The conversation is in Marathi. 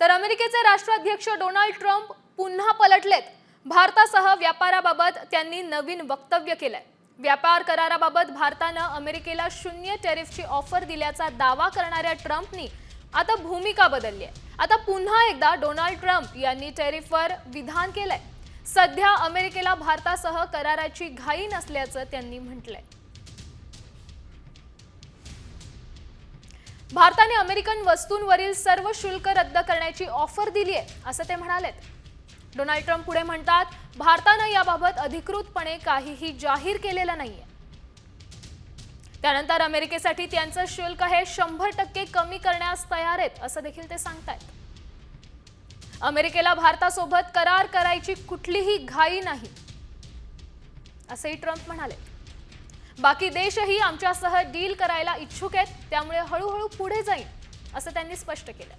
तर अमेरिकेचे राष्ट्राध्यक्ष डोनाल्ड ट्रम्प पुन्हा पलटलेत. भारतासह व्यापाराबाबत त्यांनी नवीन वक्तव्य केलंय. व्यापार कराराबाबत भारतानं अमेरिकेला शून्य टॅरिफची ऑफर दिल्याचा दावा करणाऱ्या ट्रम्पनी आता भूमिका बदलली आहे आता पुन्हा एकदा डोनाल्ड ट्रम्प यांनी टॅरिफवर विधान केलंय. सध्या अमेरिकेला भारतासह कराराची घाई नसल्याचं त्यांनी म्हटलंय. भारताने अमेरिकन वस्तूंवरील सर्व शुल्क रद्द करण्याची ऑफर दिली आहे असं ते म्हणालेत. डोनाल्ड ट्रम्प पुढे म्हणतात भारतानं याबाबत अधिकृतपणे काहीही जाहीर केलेलं नाहीये. त्यानंतर अमेरिकेसाठी त्यांचं शुल्क हे शंभर टक्के कमी करण्यास तयार आहेत असं देखील ते सांगतायत. अमेरिकेला भारतासोबत करार करायची कुठलीही घाई नाही असंही ट्रम्प म्हणाले. बाकी देशही आमच्यासह डील करायला इच्छुक आहेत त्यामुळे हळूहळू पुढे जाईल असं त्यांनी स्पष्ट केलं.